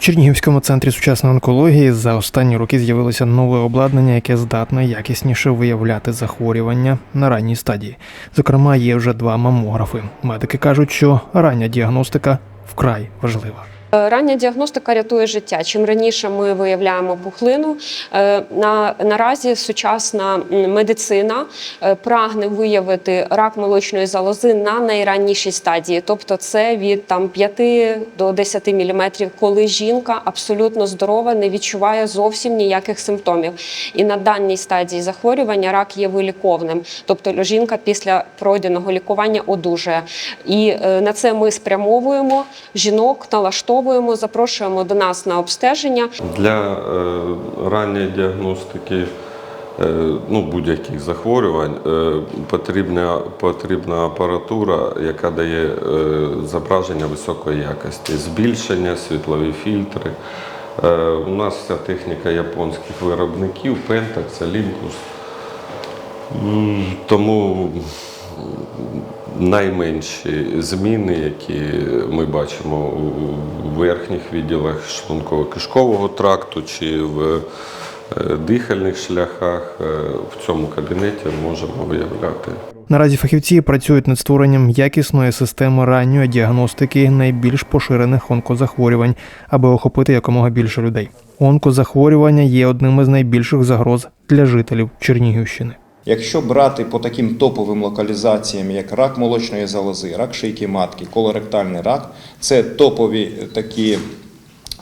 Чернігівському центрі сучасної онкології за останні роки з'явилося нове обладнання, яке здатне якісніше виявляти захворювання на ранній стадії. Зокрема, є вже два мамографи. Медики кажуть, що рання діагностика вкрай важлива. Е, Рання діагностика рятує життя. Чим раніше ми виявляємо пухлину, е, на, наразі сучасна медицина е, прагне виявити рак молочної залози на найраннішій стадії, тобто це від там 5 до 10 мм, коли жінка абсолютно здорова, не відчуває зовсім ніяких симптомів. І на даній стадії захворювання рак є виліковним, тобто жінка після пройденого лікування одужує. І на це ми спрямовуємо жінок, налаштовуємо, запрошуємо до нас на обстеження. Для е, ранньої діагностики е, ну, будь-яких захворювань е, потрібна, потрібна апаратура, яка дає е, зображення високої якості, збільшення, світлові фільтри. Е, у нас вся техніка японських виробників, Pentax, Olympus. Тому найменші зміни, які ми бачимо у верхніх відділах шлунково-кишкового тракту чи в е, дихальних шляхах, е, в цьому кабінеті можемо виявляти. Наразі фахівці працюють над створенням якісної системи ранньої діагностики найбільш поширених онкозахворювань, аби охопити якомога більше людей. Онкозахворювання є одним із найбільших загроз для жителів Чернігівщини. Якщо брати по таким топовим локалізаціям, як рак молочної залози, рак шийки матки, колоректальний рак, це топові такі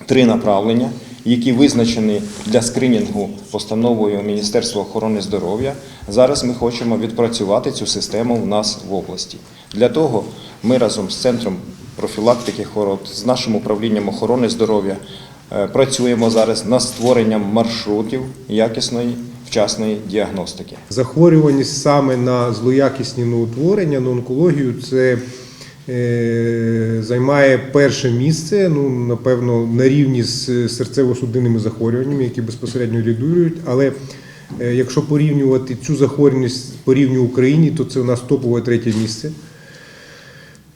три направлення, які визначені для скринінгу постановою Міністерства охорони здоров'я. Зараз ми хочемо відпрацювати цю систему в нас в області. Для того ми разом з центром профілактики хвороб, з нашим управлінням охорони здоров'я е, працюємо зараз над створенням маршрутів якісної вчасної діагностики. Захворюваність саме на злоякісні новоутворення, на онкологію, це е, займає перше місце, ну, напевно, на рівні з серцево-судинними захворюваннями, які безпосередньо лідують. Але е, якщо порівнювати цю захворюваність по рівню Україні, то це у нас топове третє місце.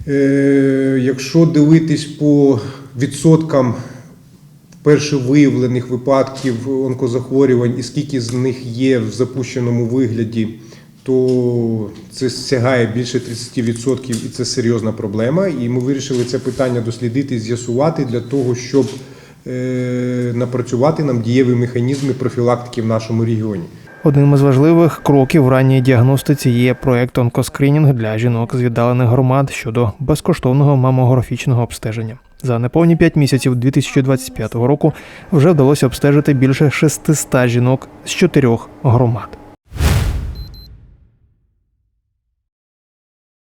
Е, Якщо дивитись по відсоткам перше виявлених випадків онкозахворювань і скільки з них є в запущеному вигляді, то це сягає більше 30% і це серйозна проблема. І ми вирішили це питання дослідити, з'ясувати для того, щоб е, напрацювати нам дієві механізми профілактики в нашому регіоні. Одним із важливих кроків в ранній діагностиці є проект онкоскринінг для жінок з віддалених громад щодо безкоштовного мамографічного обстеження. За неповні 5 місяців 2025 року вже вдалося обстежити більше 600 жінок з чотирьох громад.